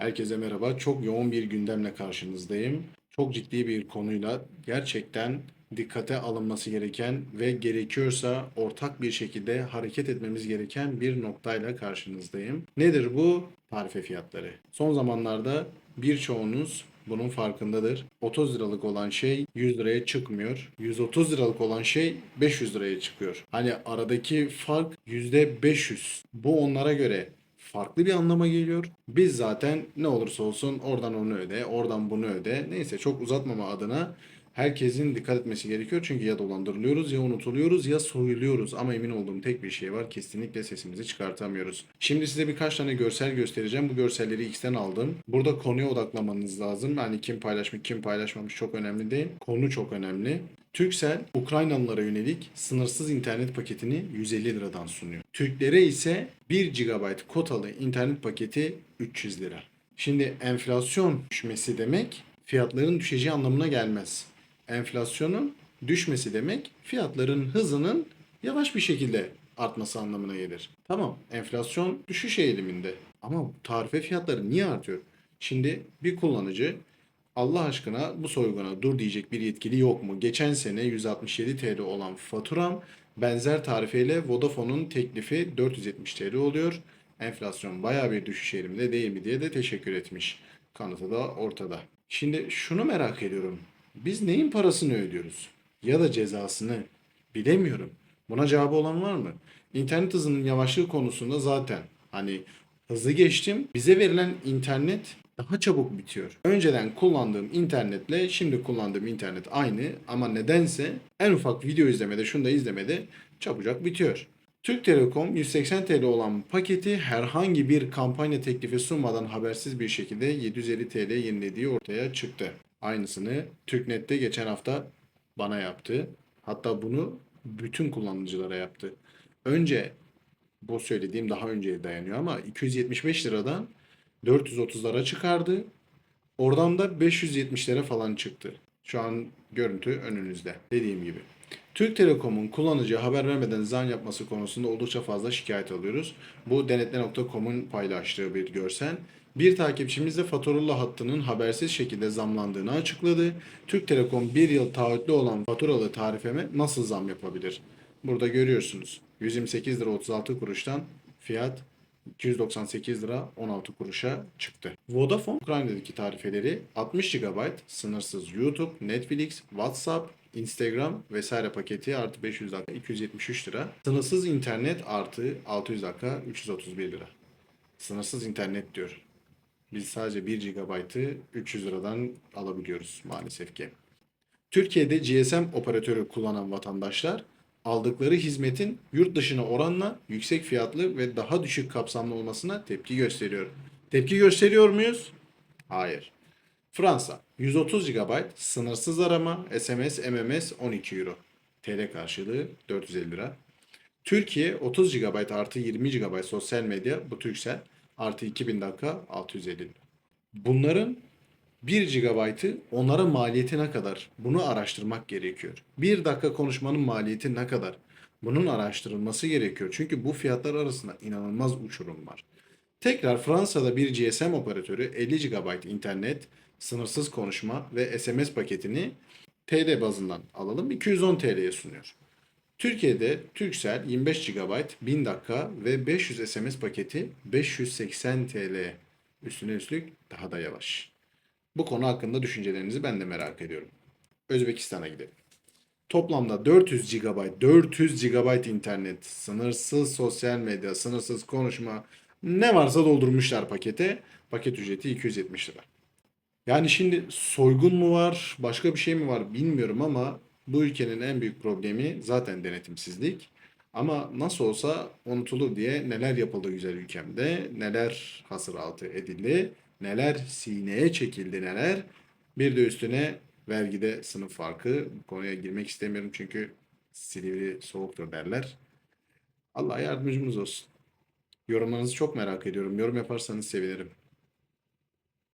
Herkese merhaba. Çok yoğun bir gündemle karşınızdayım. Çok ciddi bir konuyla gerçekten dikkate alınması gereken ve gerekiyorsa ortak bir şekilde hareket etmemiz gereken bir noktayla karşınızdayım. Nedir bu? Tarife fiyatları. Son zamanlarda birçoğunuz bunun farkındadır. 30 liralık olan şey 100 liraya çıkmıyor. 130 liralık olan şey 500 liraya çıkıyor. Hani aradaki fark %500. Bu onlara göre farklı bir anlama geliyor. Biz zaten ne olursa olsun oradan onu öde, oradan bunu öde. Neyse çok uzatmama adına herkesin dikkat etmesi gerekiyor. Çünkü ya dolandırılıyoruz ya unutuluyoruz ya soyuluyoruz. Ama emin olduğum tek bir şey var. Kesinlikle sesimizi çıkartamıyoruz. Şimdi size birkaç tane görsel göstereceğim. Bu görselleri X'ten aldım. Burada konuya odaklanmanız lazım. Yani kim paylaşmış kim paylaşmamış çok önemli değil. Konu çok önemli. Turkcell Ukraynalılara yönelik sınırsız internet paketini 150 liradan sunuyor. Türklere ise 1 GB kotalı internet paketi 300 lira. Şimdi enflasyon düşmesi demek fiyatların düşeceği anlamına gelmez. Enflasyonun düşmesi demek fiyatların hızının yavaş bir şekilde artması anlamına gelir. Tamam enflasyon düşüş eğiliminde ama tarife fiyatları niye artıyor? Şimdi bir kullanıcı Allah aşkına bu soyguna dur diyecek bir yetkili yok mu? Geçen sene 167 TL olan faturam benzer tarifeyle Vodafone'un teklifi 470 TL oluyor. Enflasyon bayağı bir düşüş eğiliminde değil mi diye de teşekkür etmiş. Kanıtı da ortada. Şimdi şunu merak ediyorum. Biz neyin parasını ödüyoruz? Ya da cezasını? Bilemiyorum. Buna cevabı olan var mı? İnternet hızının yavaşlığı konusunda zaten hani hızlı geçtim. Bize verilen internet daha çabuk bitiyor. Önceden kullandığım internetle şimdi kullandığım internet aynı ama nedense en ufak video izlemede, şunu da izlemede çabucak bitiyor. Türk Telekom 180 TL olan paketi herhangi bir kampanya teklifi sunmadan habersiz bir şekilde 750 TL yenilediği ortaya çıktı. Aynısını TürkNet'te geçen hafta bana yaptı. Hatta bunu bütün kullanıcılara yaptı. Önce bu söylediğim daha önceye dayanıyor ama 275 liradan 430'lara çıkardı. Oradan da 570'lere falan çıktı. Şu an görüntü önünüzde. Dediğim gibi. Türk Telekom'un kullanıcıya haber vermeden zam yapması konusunda oldukça fazla şikayet alıyoruz. Bu denetle.com'un paylaştığı bir görsel. Bir takipçimiz de faturalı hattının habersiz şekilde zamlandığını açıkladı. Türk Telekom bir yıl taahhütlü olan faturalı tarifeme nasıl zam yapabilir? Burada görüyorsunuz. 128 lira 36 kuruştan fiyat 298 lira 16 kuruşa çıktı. Vodafone Ukrayna'daki tarifeleri 60 GB sınırsız YouTube, Netflix, WhatsApp, Instagram vesaire paketi artı 500 dakika 273 lira. Sınırsız internet artı 600 dakika 331 lira. Sınırsız internet diyor. Biz sadece 1 GB'ı 300 liradan alabiliyoruz maalesef ki. Türkiye'de GSM operatörü kullanan vatandaşlar aldıkları hizmetin yurt dışına oranla yüksek fiyatlı ve daha düşük kapsamlı olmasına tepki gösteriyor. Tepki gösteriyor muyuz? Hayır. Fransa 130 GB sınırsız arama, SMS, MMS 12 Euro. TL karşılığı 450 lira. Türkiye 30 GB artı 20 GB sosyal medya bu Turkcell artı 2000 dakika 650 lira. Bunların 1 GB'ı onlara maliyeti ne kadar? Bunu araştırmak gerekiyor. 1 dakika konuşmanın maliyeti ne kadar? Bunun araştırılması gerekiyor. Çünkü bu fiyatlar arasında inanılmaz uçurum var. Tekrar Fransa'da bir GSM operatörü 50 GB internet, sınırsız konuşma ve SMS paketini TL bazından alalım 210 TL'ye sunuyor. Türkiye'de Turkcell 25 GB 1000 dakika ve 500 SMS paketi 580 TL. Üstüne üstlük daha da yavaş. Bu konu hakkında düşüncelerinizi ben de merak ediyorum. Özbekistan'a gidelim. Toplamda 400 GB, 400 GB internet, sınırsız sosyal medya, sınırsız konuşma ne varsa doldurmuşlar pakete. Paket ücreti 270 lira. Yani şimdi soygun mu var, başka bir şey mi var bilmiyorum ama bu ülkenin en büyük problemi zaten denetimsizlik. Ama nasıl olsa unutulur diye neler yapıldı güzel ülkemde, neler hasır altı edildi, neler sineye çekildi neler. Bir de üstüne vergide sınıf farkı. Bu konuya girmek istemiyorum çünkü Silivri soğuktur derler. Allah yardımcımız olsun. Yorumlarınızı çok merak ediyorum. Yorum yaparsanız sevinirim.